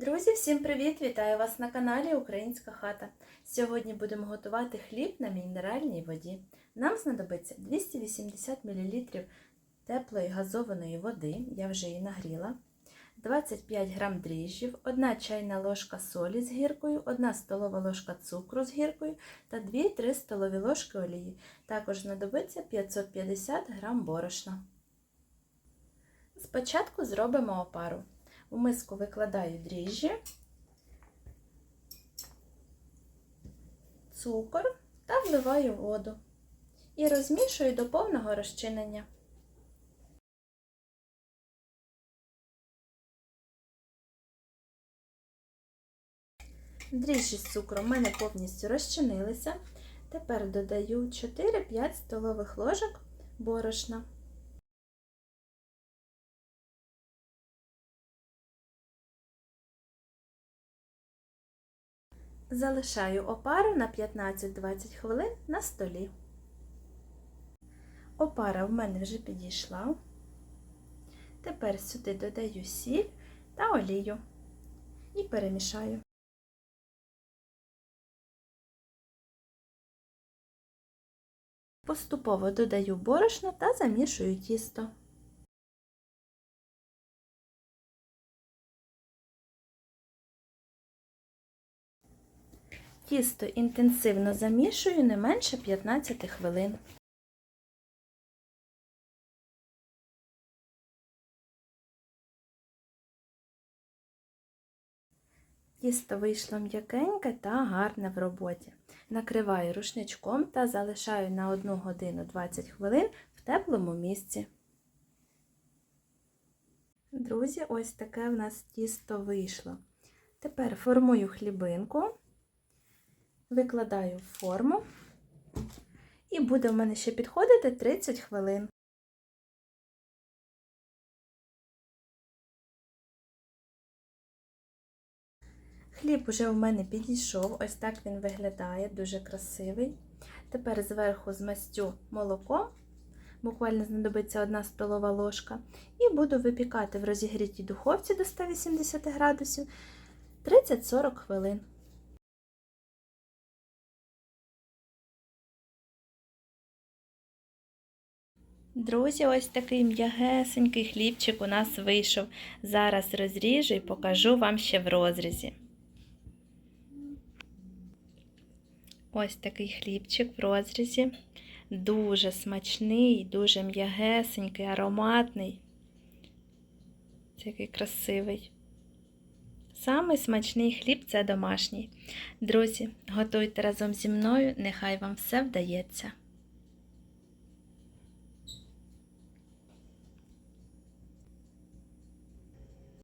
Друзі, всім привіт! Вітаю вас на каналі Українська хата. Сьогодні будемо готувати хліб на мінеральній воді. Нам знадобиться 280 мл теплої газованої води, я вже її нагріла, 25 г дріжджів, 1 чайна ложка солі з гіркою, 1 столова ложка цукру з гіркою та 2-3 столові ложки олії. Також знадобиться 550 г борошна. Спочатку зробимо опару. У миску викладаю дріжджі, цукор та вливаю воду і розмішую до повного розчинення. Дріжджі з цукром в мене повністю розчинилися. Тепер додаю 4-5 столових ложок борошна. Залишаю опару на 15-20 хвилин на столі. Опара в мене вже підійшла. Тепер сюди додаю сіль та олію і перемішаю. Поступово додаю борошно та замішую тісто. Тісто інтенсивно замішую не менше 15 хвилин. Тісто вийшло м'якеньке та гарне в роботі. Накриваю рушничком та залишаю на 1 годину 20 хвилин в теплому місці. Друзі, ось таке в нас тісто вийшло. Тепер формую хлібинку викладаю в форму, і буде в мене ще підходити 30 хвилин. Хліб уже в мене підійшов, ось так він виглядає, дуже красивий. Тепер зверху змастю молоком, буквально знадобиться 1 столова ложка, і буду випікати в розігрітій духовці до 180 градусів 30-40 хвилин. Друзі, ось такий м'ягесенький хлібчик у нас вийшов. Зараз розріжу і покажу вам ще в розрізі. Ось такий хлібчик в розрізі. Дуже смачний, дуже м'ягесенький, ароматний. Такий красивий. Самий смачний хліб це домашній. Друзі, готуйте разом зі мною, нехай вам все вдається.